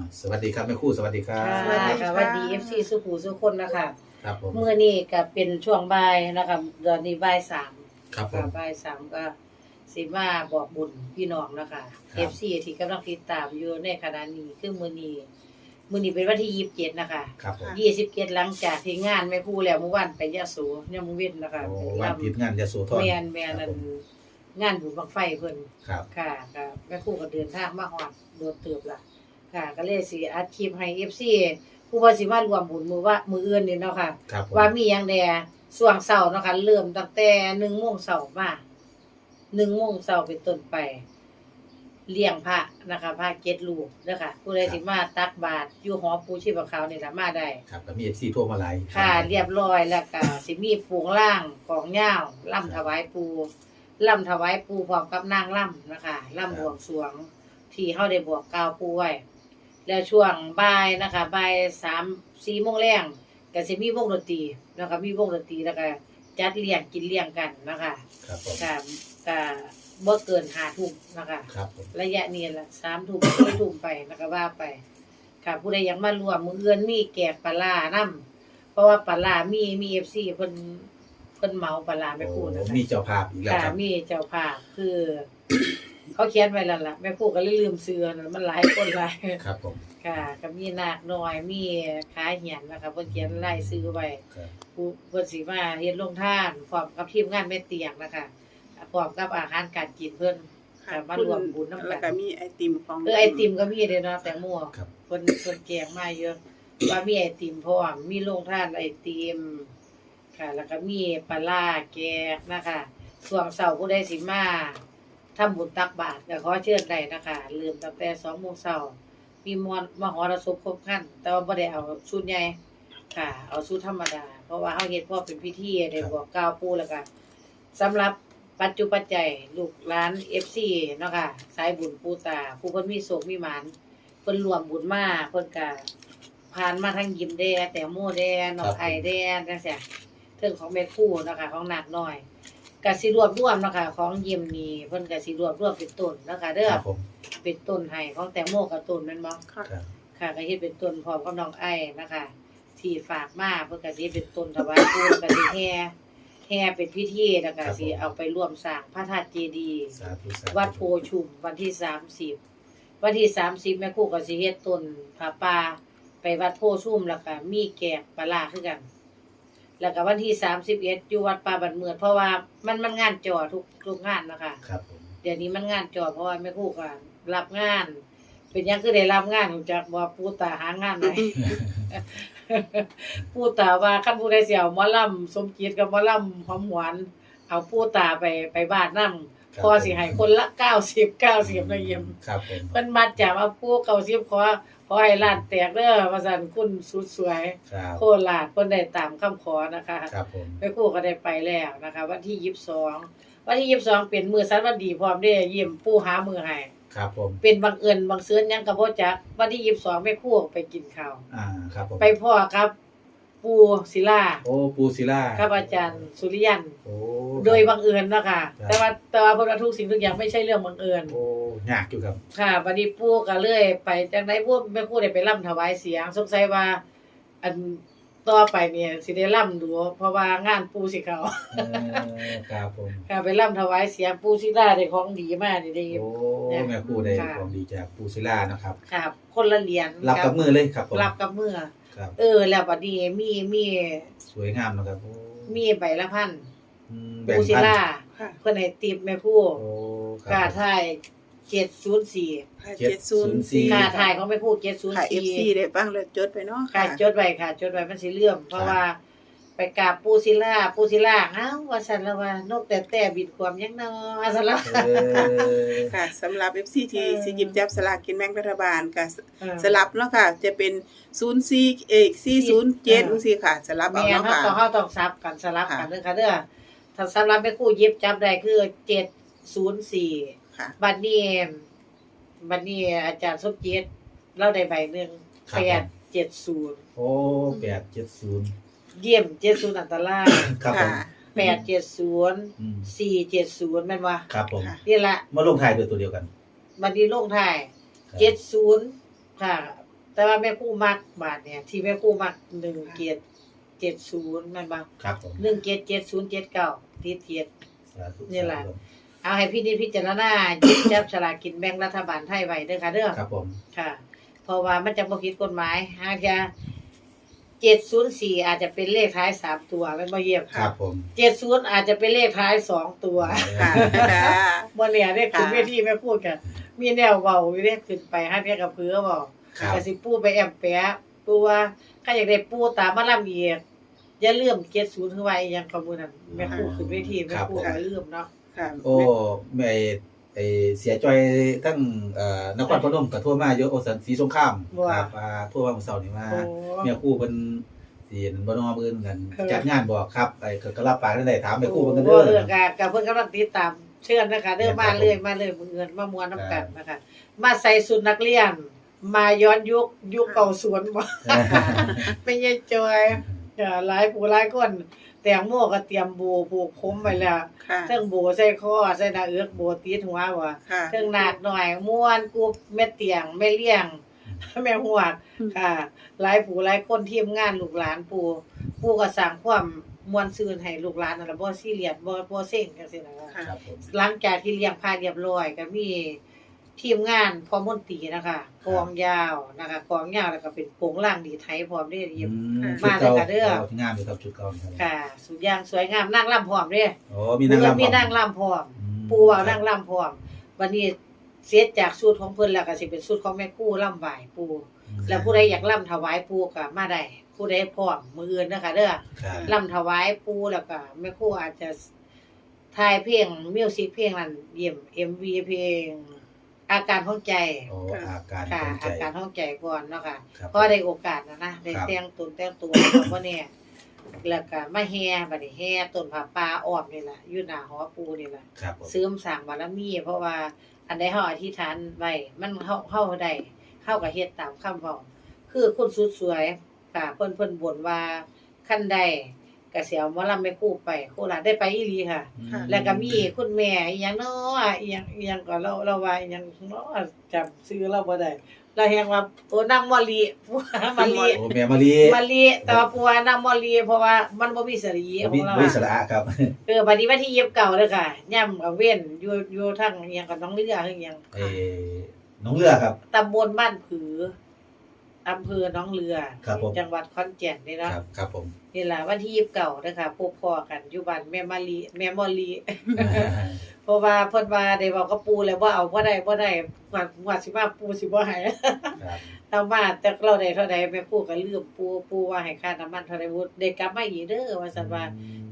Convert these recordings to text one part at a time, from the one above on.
อ่าสวัสดีครับแม่ครู่สวัสดีครับค่ะสวัสดีค่ะสวัสดีเอฟซีสุขูสุคนนะคะครับผม เมื่อนี้ก็เป็นช่วงบ่ายนะคะตอนนี้บ่ายสามครับผค่ะม บ่ายสามก็สิมาบอกบุญพี่น้องนะคะครัเอบ ฟซีที่กำลังติดตามอยู่ในขณะนี้คือมื้อนี้มื้อนี้เป็นวันที่ยี่สิบเจ็ดนะคะครับผมยี่สิบเจ็ดหลังจากที่งานแม่ครู่แล้วเมื่อวานไปยะโสเนี่ยมื้อเว้นนะคะโอ้ไปวันรำติดงานยาโสธรแม่นแม่นครัอับนผมงานบุญบังไฟเพิ่นครับ ค่ะก็แม่ครู่ก็เดินทางมาฮอดโดนเติบล่ะ ค่ะ ก็เลยสิอัดคลิปให้ FC ผู้ว่าสิมารวมบุญมือว่ามืออื่นนี่เนาะค่ะ ครับผมว่ามีหยังแดช่วงเช้าเนาะค่ะเริ่มตั้งแต่1โมงเช้ามา1โมงเช้าเป็นต้นไป เลี้ยงพระนะคะพระเจ็ดลูกเด้อค่ะผู้ใดสิมาตักบาตรอยู่หอปูชีพขาวนี่ล่ะมาได้ ครับก็มีเอฟซีโทรมาหลายค่ะ เรียบร้อยแล้วก็สิมีปูงล่างของย่าวล่ำถวายปูล่ำถวายปูพร้อมกับนางล่ำนะคะล่ำบวงสรวง ที่เฮาได้บวกกล่าวปูไว้ แล้วช่วงบ่ายนะคะบ่ายสามสี่โมงแรงก็สิมีวงดนตรีนะคะมีวงดนตรีแล้วก็จัดเลี้ยงกินเลี้ยงกันนะคะครับผมก็ก็บ่เกิน5ทุ่มนะคะ ครับผมระยะนี้ละสามทุ่มสี่ทุ่มไปนะคะว่าไป ค่ะผู้ใดอยากมารวมมือเอื้อนมีแกกปลาร้านํเพราะว่าปลาร้ามีมี FC เพิ่นเพิ่นเหมาปลาร้าไม่พูดนะโอ้คะมีเจ้าภาพอีกแล้วค่ะครับ มีเจ้าภาพคือ เขาเขียนไว้แล้วล่ะแม่ครูก็เลยลืมซื้อนะมันหลายคนหลายครับผม ค่ะก็มีนาคน้อยมีขาเหียนนะคะเพิ่นเขียนรายซื้อไว้ครับ ผู้เพิ่นสิมาเฮ็ดลงทานพร้อมกับทีมงานแม่เตียงนะคะพร้อมกับอาหารการกินเพิ่น ค่ะมารวมบุญนำกัน แล้วก็มีไอติมของเออไอติมก็มีเด้เนาะแตงโมครับ เพิ่นเพิ่นแกงมาเยอะว่ามีไอติมพร้อมมีโรงทานไอติมค่ะ แล้วก็มีปลาร้าแกงนะคะส่วงเสาร์ผู้ใดสิมา ทำบุญตักบาตรก็ขอเชิญได้นะคะลืมตั้งแต่2:00นเช้ามีมวลมหรสพครบครันแต่ว่าบ่ได้เอาชุดใหญ่ค่ะ เอาชุดธรรมดา เพราะว่าเฮาเฮ็ดพราะเป็นพิธีได้บอกกล่าวปู่แล้วก็สำหรับปัจจุปัจจัยลูกหลาน FC เนาะค่ะสายบุญปู่ตาผู้เพิ่นมีโศกมีหมานเพิ่นรวมบุญมาเพิ่นก็ผ่านมาทั้งยิ้มแดแตงโมแดน้องไอแดจังซี่เรื่องของแม่คู่เนาะค่ะของหนักน้อย ก็สิรวบรวมเนาะค่ะของยิ้มนี่เพิ่นก็สิรวบรวมเป็นต้นเนาะค่ะเด้อครับผมเป็นต้นให้ของแตงโมกับต้นแม่นบ่ค่ะ ครับ ค่ะก็เฮ็ดเป็นต้นพร้อมกับน้องไอ้นะคะที่ฝากมาเพิ่นก็สิเฮ็ดเป็นต้นถวายปู่แล้วก็สิแห่แห่เป็นพิธีแล้วก็สิเอาไปร่วมสร้างพระธาตุเจดีย์สาธุสาธุวัดโพชุมวันที่สามสิบวันที่สามสิบแม่ครูก็สิเฮ็ดต้นผาป่าไปวัดโพชุมแล้วก็มีแกกปลาร้าคือกัน แล้วก็วันที่สามสิบเอ็ดอยู่วัดป่าบันเมือดเพราะว่ามันมันงานจอทุกทุกงานนะคะครับผมเดี๋ยวนี้มันงานจอเพราะว่าแม่ครูก็รับงาน เป็นหยังคือได้รับงานรู้จักว่าปู่ตาหางานไหน ปู่ตาว่าคันผู้ใดสิเอาหมอลำสมเกียรติกับหมอลำหอมหวานเอาปู่ตาไปไปบ้านนำพอสิให้คนละ90 90นะเยี่ยมครับผม เพิ่นมัดจำเอาปู่90ขอ ขอให้ร้านแตกเด้อว่าซั่นคุณสุดสวย ครับโคราชเพิ่นได้ตามคำขอนะคะครับผมแม่ครูก็ได้ไปแล้วนะคะ วันที่ยี่สิบสองวันที่ยี่สิบสองเป็นมือสันวันดีพร้อมได้เยี่ยมปู่หามือให้ครับผมเป็นบังเอิญบังเสือนหยังกับพ่จักวันที่ยี่สิบสองแม่ครูไปกินข้าวอ่าครับผมไปพ่อครับ ปู่ศิลาโอ้ปูศิลาครับอาจารย์สุริยัน โอ้ โดยบังเอิญเนาะคะครับ แต่ว่าแต่ว่าเพราะว่าทุกสิ่งทุกอย่างไม่ใช่เรื่องบังเอิญ โอ้ยากอยู่ครับ ค่ะบัดนี้ปู่ก็เลยไปจังได๋ปู่แม่ครูได้ไปร่ำถวายเสียง สงสัยว่า อันต่อไปเนี่ยสิได้ร่ำดู เพราะว่างานปู่สิเขา เออครับผม ค่ะไปร่ำถวายเสียงปูศิลาได้ของดีมากนี่ได้โอ้เนี่ยแม่ครูได้ค่ะความดีจากปูศิลานะครับครับคนละเหรียญรับกับมือเลยครับผม รับกับมือ ครับ เออ แล้วบัดนี้มีมีสวยงามนะครับโอ้มีใบละพันอืมปูแบ่งศิพันลาค่ะเพิ่นให้ติปแม่ผู้โอ้คค่ารับถ่าย704ค่ะเจ็ดศูนย์สี่704ค่าถ่ายของแม่ผู้ค่ะเอฟซี704ได้บ้างเลยจดไปเนาะค่ะ ค่ะจดไว้ค่ะ จดไว้มันสิเลื่อมเพราะว่า ไปกราบปูศิลาปูศิลาอ้าวว่าซั่นแล้วว่านกแต่แต่บิดความยังเนาะซั่นละเออค่ะสำหรับเอฟซีที่เออสิหยิบจับสลากกินแบ่งรัฐบาลค่ะเออสลับเนาะค่ะ จะเป็นศูนย์สี่เอกสี่ศูนย์เจ็ดเออ จังซี่ค่ะ สลับเอาแม่เนาะเฮาค่ะต้องเฮาต้องซับกันสลับกันค่ะเด้อค่ะเด้อถ้าสำหรับแม่ครูเย็บจับได้คือ704ค่ะ บัดนี้บัดนี้อาจารย์สมจิตเราได้ใบหนึงครับผม870 โอ้แปดเจ็ดศูนย์ เยี่ยม70อันตรายครับผมค่ะ870อืม470แม่นบ่ครับผม ค่ะ นี่ละมาลงท้ายด้วยตัวเดียวกันบัดนี้ลงท้ายครับ70ค่ะ แต่ว่าแม่ครู่มักบาทเนี่ย ที่แม่ครู่มักหนึ่งเกียรเจ็ดศูนย์แม่นบ่ครับผมหนึ่งเกียรเจ็ดศูนย์เจ็ดเก้าติดเกียรสาธุนี่แหละเอาให้พี่นิดพิจารณาหยิบจับฉลากกินแบ่งรัฐบาลไทยไว้เด้อค่ะเด้อ ครับผม ค่ะ เพราะว่ามันจะบ่ผิดกฎหมายหากจะ เจ็ดศูนย์สี่อาจจะเป็นเลขท้ายสามตัวแม่นบ่เยี่ยมครับผมเจ็ดศูนย์อาจจะเป็นเลขท้ายสองตัวค่ะค่ะบ่เนี่ยได้ขึ้นค่ะเวทีแม่พูดกันมีแนวเว้าอยู่เด้ขึ้นไปหาเพียกับเพื่อเว้าครับก็สิปูไปแอมแปะปูว่าถ้าอยากได้ปูตามมาลำอีกอย่าลืม70คือว่าอีหยังประมูลนั้นแม่ครูขึ้นเวทีแม่ครูก็ลืมเนาะค่ะโอ้แม่ ไอเสียจอยทั้งเอ่อนครพนมกับทั่วมาเยอะโอสันสีสงครามครับอ่าทั่วมาเมื่อเช้านี่มาโอ้ เมียคู่เพิ่นสิบ่นอมื้อกันเออ จัดงานบ่ครับไอ้ก็รับปากได้ถามแม่คู่เพิ่นกันโอ้เด้เอออก็ก็เพิ่นกำลังติดตามเชิญนะคะเด้อมาเลยมาเลยมื้อเงินมามวนน้ำกันนะคะ มาใส่สุดนักเรียน มาย้อนยุคยุคเก่าสวนบ่ ไม่ใช่จอยเออหลายผู้หลายคน แตงโมก็เตรียมโบผูกผมไว้แล้วค่ะ เทิงโบใส่คอใส่หน้าเอือกโบติดหัวว่ะค่ะเทิงหนักหน่อยม่วนกูแม่เตียงแม่เลี้ยง แม่หวกค่ะ หลายผู้หลายคนทีมงานลูกหลานปู่ปู่ก็สร้างความมวลซื่นให้ลูกหลานนั่นล่ะบ่ซีเรียสบ่บ่เซ็งจังซี่นะค่ะ ครับผม หลังจากที่เลี้ยงพาเรียบร้อยก็มี ทีมงานพร้อมมนตรีนะคะกองยาวนะคะกองยาวแล้วก็เป็นโปงล่างดีไทยพร้อมเด้ออืยิ้มมมาเลยค่ะเด้อชุงามอยู่ครับชุดเก่าครับค่ะสุดยางสวยงามนั่งล่ำพร้อมเด้อโอ้มีนางรำมีนั่งล่ำพร้อมอืมปูเว้านั่งล่ำพร้อม วันนี้เสร็จจากสูตรของเพิ่นแล้วก็สิเป็นสูตรของแม่ครู่ล่ำไหว้ปูอืมแล้วผู้ใดอยากล่ำถวายปูก็มาได้ผู้ใดพร้อมมืออื่นเด้อค่ะเด้อครับล่ำถวายปูแล้วก็แม่ครูอาจจะถ่ายเพลงมิวสิกเพลงนั้นเยี่ยม MV เพลง อาการของใจโอ้อาการค่ะของใจ อาการของใจก่อนเนาะค่ะ ครับเพราะได้โอกาสนะนะได้ครับ แต่งตนแต่งตัวเพราะเนี่ยแล้วก็มาแห่บัดนี้แห่ต้นผาป่าอ้อมนี่ล่ะอยู่หน้าหอปูนี่ล่ะครับผม เสริมสร้างบารมีเพราะว่าอันใดเฮาอธิษฐานไว้มันเฮาเฮาได้เฮาก็เฮ็ดตามคำเว้าคือคนสุดสวยค่ะเพิ่นเพิ่นบ่นว่าคันใด ก็สิเอาหมอลำแม่ครู่ไปโคราชได้ไปอีหลีค่ะ ค่ะ แล้วก็มีคุณแม่อีหยังเนาะอีหยังอีหยังก็เราเราว่าอีหยังเนาะจำชื่อเราบ่ได้เราแฮงว่าโอ้นางมอลีผัวมะลีโอ้แม่มาลีมะลีแต่ว่าผัวนางมอลีเพราะว่ามันบ่มีสรีขอวิงเราวิอะสระครับ เออบัดนี้วันที่29เด้อค่ะย่ำกับเว้นอยู่อยู่ทางอีหยังกับน้องเรือคืออีหยังเออน้องเรือครับตำบลบ้านผือ อำเภอหน้องเรือ ครับผม จังหวัดขอนแก่นนี่คเนาะรับครับผมนี่ล่ะวันที่29เด้อค่ะพบพ่อกันอยู่บ้านแม่มะลีแม่มอลีเพราะว่าเพิ่นว่าได้เว้ากับปู่แล้วว่าเอาบ่ได้บ่ได้ว่าว่าสิมาปู่สิบ่ให้ครับเอามาแต่เราได้เท่าใดแม่ครูก็ลืมปู่ปู่ว่าให้ค่าน้ำมันเท่าใดบ่ได้กลับมาอีกเด้อว่าซั่นว่า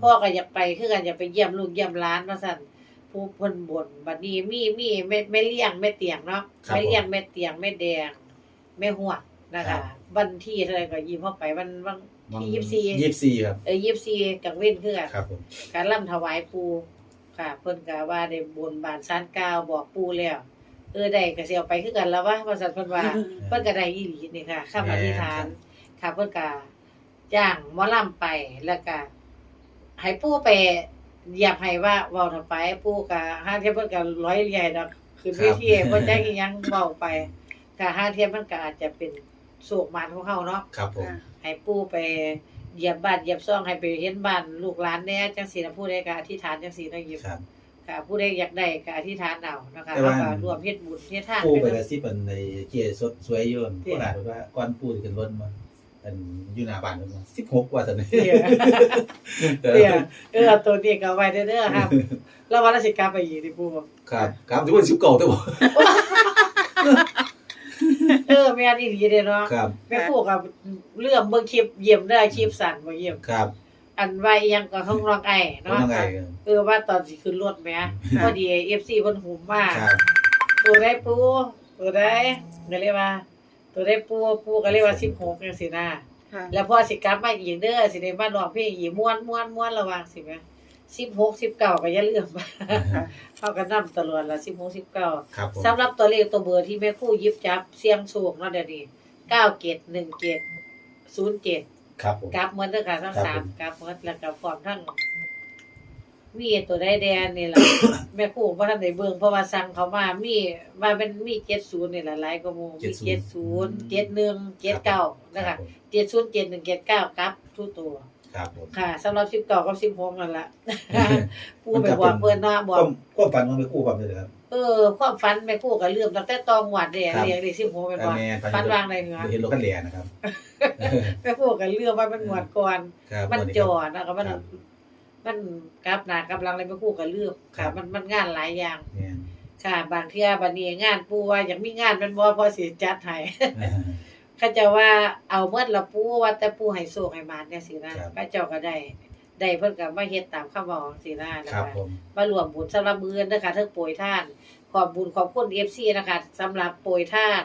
พ่อก็อยากไปคือกันอยากไปเยี่ยมลูกเยี่ยมหลานว่าซั่นผู้เพิ่นบ่นบัดนี้มีมีแม่แม่เลี้ยงแม่เตียงเนาะแม่เลี้ยงแม่เตียงแม่แดงแม่หวก นะคะวันที่เท่าใดก็ยิ้มเข้าไปวันวันที่24ยี่สิบสี่ครับเออ24กลางเว้นคือกันครับผมการล่ำถวายปูค่ะ เพิ่นก็ว่าได้บนบานซานกล่าวบอกปูแล้ว เออได้ก็สิเอาไปคือกันแล้วว่าว่าซั่นเพิ่นว่า เพิ่นก็ได้อีหลีนี่ค่ะคำอธิษฐานค่ะเพิ่นก็จ้างหมอลำไปแล้วก็ให้ปู่ไปเหยียบให้ว่าเว้าเท่าไปปู่ก็ห้าเทียมเพิ่นก็ร้อยเรียดอกขึ้นเวทีบ่จักอีหยังเว้าไปค่ะห้าเทียมมันก็อาจจะเป็น โศกมานของเฮาเนาะครับผมค่ะให้ปู่ไปเหยียบบ้านเหยียบซ่องให้ไปเห็นบ้านลูกหลานแหน่จังซี่นะผู้ใดก็อธิษฐานจังซี่นะหยิบครับค่ะผู้ใดอยากได้ก็อธิษฐานเอานะคะแต่แล้วว่าก็รวมเฮ็ดบุญเฮ็ดทานปูไปไปเลกยระซิบเป็นในเกียร์สดสวยอยู่เตี้ยขนาดว่าก้อนปูขึ้นรถมาอันอยู่หน้าบ้านมันสิบหกว่าสันเตี้ยเตี้ยเออตัวนี้ก็ไว้เด้อๆครับ แล้ววันละสิกลับไปอีกดิปู่ครับครับทุกคนสิบเก่าแต่บ่ เออแม่นอีหลีเด้เนาะครับ แม่ปู่ก็เรื่องเบิ่งคลิปเยี่ยมเด้อคลิปสั่นบ่เยี่ยม ครับอันว่าอีหยังก็ห้องร้องไอ้เป็นเนาะยังไงเออว่าตอนสิขึ้นรถแหมพอดี FC เพิ่นหุมมาครับ ตัวได้ปูตัวได้ก็เรียกว่า ตัวได้ปูปูก็เรียกว่า16จังซี่นะค่ะแล้วพอสิกลับมาอีกเด้อสิได้มาร้องเพลงอีกม่วนม่วนม่วนระวังสิแม่ 16 19ก็อย่าลืมเฮาก็นำตลอดละ16 19ครับผมสำหรับตัวเลขตัวเบอร์ที่แม่ครูหยิบจับ เสียงโชคเนาะเดี๋ยวนี้9717 07ครับผมกลับหมดเด้อค่ะทั้งครับสามผมกลับหมดแล้วก็พร้อมทั้งมีตัวได้แดนนี่ล่ะแม่ครูบ่ทันได้เบิ่งเพราะว่าสั่งเขามามีว่าเป็นมี70นี่ล่ะหลายกว่าหมู่มี70 70 71 79นะครัคะบผม70 71 79ครับทุกตัว ครับผมค่ะสำหรับ19กับ16นั่นล่ะผู้ไปบอกเพิ่นเนาะบคอวากมความฝันของแม่ครู่ความเลยครับเออความฝันแม่ครูก็เริ่มตั้งแต่ตองหวัดเด้ครับเรียกได้16แม่นบ่แม่นฝันวางได้เหนือเห็นรถคันแลนะครับแม่ครูก็เลือกว่ามันหวดก่อนครับมันวันนี้จคอรับดนะคะมันครับมันกลับหน้ากลับหลังเลยแม่ครูก็เลือกครัค่ะบมันมันงานหลายอย่างแม่นค่ะบางเที่ยบัดนี้งานปูว่าอยากมีงานแมันบ่พอสิจัดให้อ่า เขาเจะว่าเอาเมื่อละปูว่าแต่ปูให้โชคให้มาจังซี่นะครับ ก็เจ้าก็ได้ได้เพิ่นก็มาเฮ็ดตามคำบอกจังซี่นะนะครับคะผม มารวมบุญสำหรับมื้อนี้นะคะเทิงโปรยท่าน ขอบบุญขอบคุณ FC นะคะสำหรับโปรยท่าน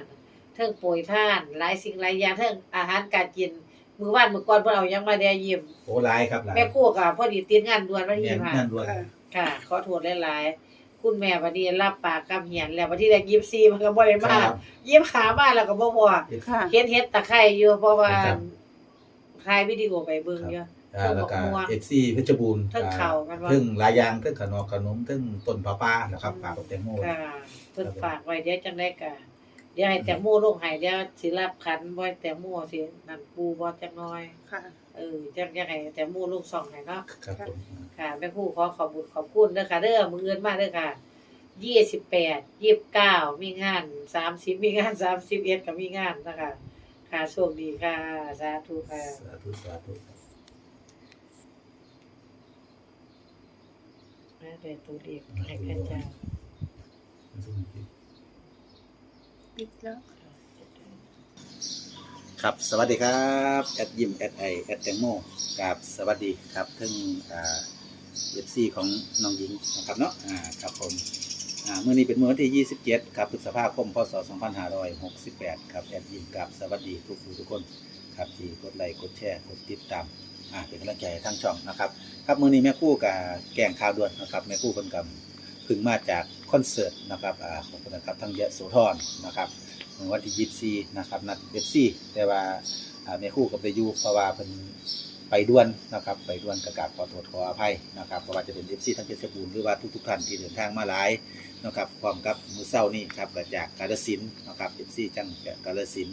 เทิงโปรยท่าน หลายสิ่งหลายอย่างเทิงอาหารการกิน มื้อวานมื้อก่อนเพิ่นเอาหยังมาแดยิ้มโอ้หลายครับหลายแม่ครัวก็พอดีติดงานด่วนวันที่แม่น25นั่นด้วยค่ะค่ะ ขอโทษหลายๆ คุณแม่วันนี้รับปากกับเหียนแล้ววันที่ได้ยิบซีมันก็บ่ได้คมารับยิบขามาแล้วก็บ่บอกค่ะ เฮ็ดเฮ็ดตะไคร้อยู่เพราะว่าครับ ถ่ายวิดีโอไปเบิ่งอยู่ อ่าแล้วก็เครื่องหมกม่วงเอฟซีเพชรบูรณ์เทิงเข่ากันวะ เทิงหลายอย่างเทิงขนมขนมเทิงต้นปลาปลานะครับปลากับแตงโม ค่ะเพิ่นฝากไว้เดี๋ยวจังได๋ก็เดี๋ยวให้แตงโมลงให้เดี๋ยวสิรับขันบ่ให้แตงโมสินั่นปูบ่จักหน่อย ค่ะ เออจังจังให้แตงโมลงซ่องให้เนาะครับผมค่ะแม่ครูขอขอบคุณขอบคุณเด้อค่ะเด้อมื้ออื่นมาเด้อค่ะยี่สิบแปดยี่สิบเก้ามีงานสามสิบมีงานสามสิบเอ็ดก็มีงานนะคะค่ะโชคดีค่ะ สาธุค่ะ สาธุสาธุแม่ได้ตัวเลขให้พระเจ้าปิดแล้ว ครับสวัสดีครับแอดยิมแอดไอแอดแตงโมกับสวัสดีครับทึ่งเอฟซีของน้องหญิงนะครับเนาะอ่าครับผมอ่าเมื่อนี้เป็นมื้อวันที่ 27 ครับพฤษภาคมพศ 2568 ครับแอดยิมกับสวัสดีทุกผู้ทุกคนครับที่กดไลค์กดแชร์กดติดตามอ่าเป็นกำลังใจทั้งช่องนะครับครับมื้อนี้แม่คู่กับแกงข่าวด่วนนะครับแม่ครู่เพิ่นกับเพึ่งมาจากคอนเสิร์ตนะครับอ่าของเพิ่นนะครับทั้งเยอะโสธรนะครับ วันที่24นะครับนัดเบสซี่แต่ว่าแม่คู่กับไปยูเพราะว่าเพิ่นไปด่วนนะครับไปด่วนกระกาบขอโทษขออภัยนะครับเพราะว่าจะเป็นเอฟซีทั้งเพชรบูรณ์หรือว่าทุกๆท่านที่เดินทางมาหลายนะครับพร้อมกับมือเช้านี้ครับก็จากกาฬสินนะครับเอฟซีจังกาฬสิน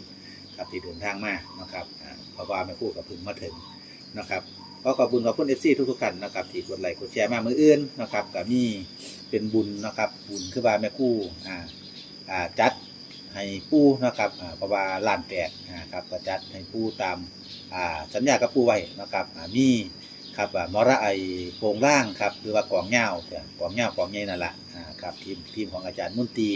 ครับที่เดินทางมานะครับเพราะว่าแม่คู่กับเพิ่งมาถึงนะครับขอขอบคุณขอบคุณเอฟซีทุกๆท่านนะครับที่กดไลค์กดแชร์มามืออื่นนะครับก็มีเป็นบุญนะครับบุญคือว่าแม่คู่อ่าอ่าจัด ให้ปูนะครับอ่าเพราะว่าล้านแปดนะครับก็จัดให้ปูตามอ่าสัญญากับปูไว้นะครับอ่ามีครับอ่ามรไอโปรงล่างครับหรือว่ากองเงาแต่กองเงากองใหญ่นั่นแหละอ่าครับทีมทีมของอาจารย์มุนตรี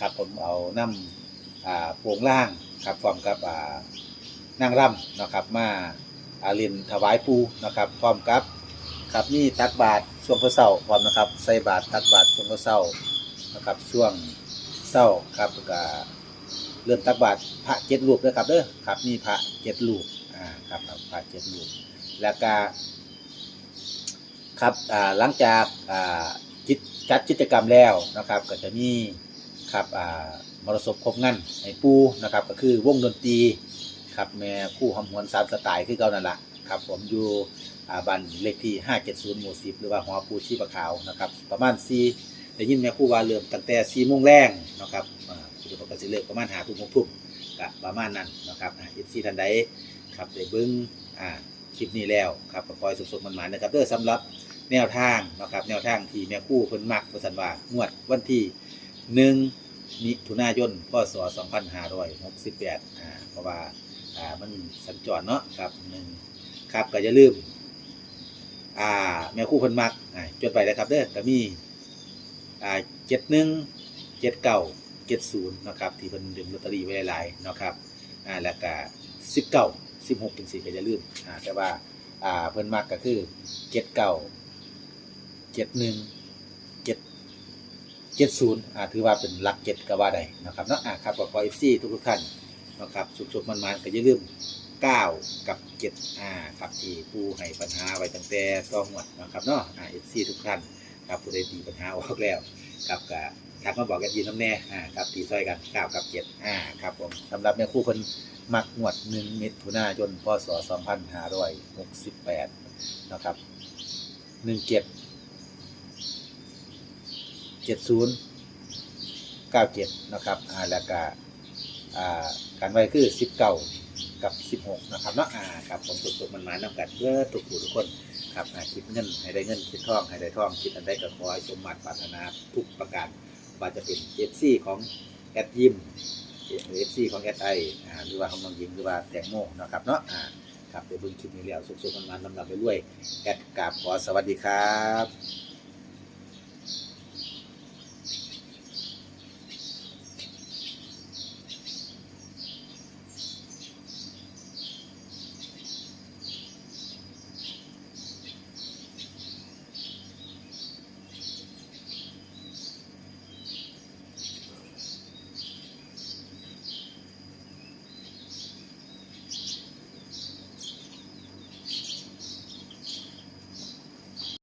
ครับผมเอาน้ำอ่าโปรงล่างครับพร้อมกับอ่านางรำนะครับมาอาเรียนถวายปูนะครับพร้อมกับครับนี่ตักบาตรช่วงพระเสาร์พร้อมนะครับใส่บาตรตักบาตรช่วงพระเสาร์นะครับช่วง เสาร์ครับก็เริ่มตักบาตรพระเจ็ดรูปด้วยครับเด้อครับนี่พระเจ็ดรูปอ่าครับพระเจ็ดรูปแล้วก็ครับอ่าหลังจากอ่าจิตจัดกิจกรรมแล้วนะครับ ก็จะมีครับอ่ามรสพครบงั้นให้ปูนะครับ ก็คือวงดนตรีครับแม่คู่หอมหวนสามสไตล์คือเก่านั่นแหละครับผมอยู่บ้านเลขที่ 570 หมู่ 10 หรือว่าหอปูชีปะขาวนะครับ ประมาณ4 ได้ยินแม่ครู่ว่าเริ่มตั้งแต่4โมงแรงนะครับอ่าคือปกติเลิกประมาณ5ทุ่ม6ทุ่มก็ประมาณนั้นนะครับอ่า FC ท่านใดครับได้เบิ่งอ่าคลิปนี้แล้วครับก็คอยสุขๆมันๆนะครับเด้อสำหรับแนวทางนะครับแนวทางที่แม่ครู่เพิ่นมักว่าซั่นว่างวดวันที่1มิถุนายนพศ2568อ่าเพราะว่าอ่ามันสัญจรเนาะครับหนึ่งครับก็อย่าลืมอ่าแมวคู่เพิ่นมักอ่าจดไปเลยครับเด้อก็มี อ่าเจ็ดหนึ่งเจ็ดเก้าเจ็ดศูนย์นะครับที่เพิ่นดึงลอตเตอรี่ไว้หลายๆนะครับอ่าแล้วก็สิบเก้าสิบหกถึงสี่ก็อย่าลืมอ่าแต่ว่าอ่าเพิ่นมักก็คือเจ็ดเก้าเจ็ดหนึ่งเจ็ดเจ็ดศูนย์อ่าถือว่าเป็นหลักเจ็ดก็ว่าได้นะครับเนาะอ่าครับก็ขอเอฟซีทุกๆท่านนะครับสุกๆมันๆก็อย่าลืม9กับ7อ่าครับที่ผู้ให้ปัญหาไว้ตั้งแต่ต้องหวดนะครับเนาะอ่าเอฟซีทุกท่าน ครับผู้ใดตีปัญหาออกแล้วครับก็ทักมาบอกกันยินน้ำแน่อ่าครับตีซอยกัน9กับ7อ่าครับผมสำหรับแม่คู่คนมักหวด1มิถุนายนพศ2568นะครับ17เจ็ดศูนย์เก้าเจ็ดนะครับอ่าแล้วก็อ่าการไว้คือสิบเก้ากับสิบหกนะครับเนาะอ่าครับผมสุดๆมันมานำกันเพื่อทุกผู้ทุกคน ครับคิดเงินให้ได้เงินคิดทองให้ได้ทองคิดอันใดก็ขอให้สมบัติปรารถนาทุกประการว่าจะเป็นเอฟซีของแอดยิมเอฟซีของแอดไอหรือว่าของน้องยิมหรือว่าแตงโมนะครับเนาะครับเดี๋ยวเบิ่งคลิปนี้แล้วสุขๆมันมานำลำไปด้วยแอดกราบขอสวัสดีครับ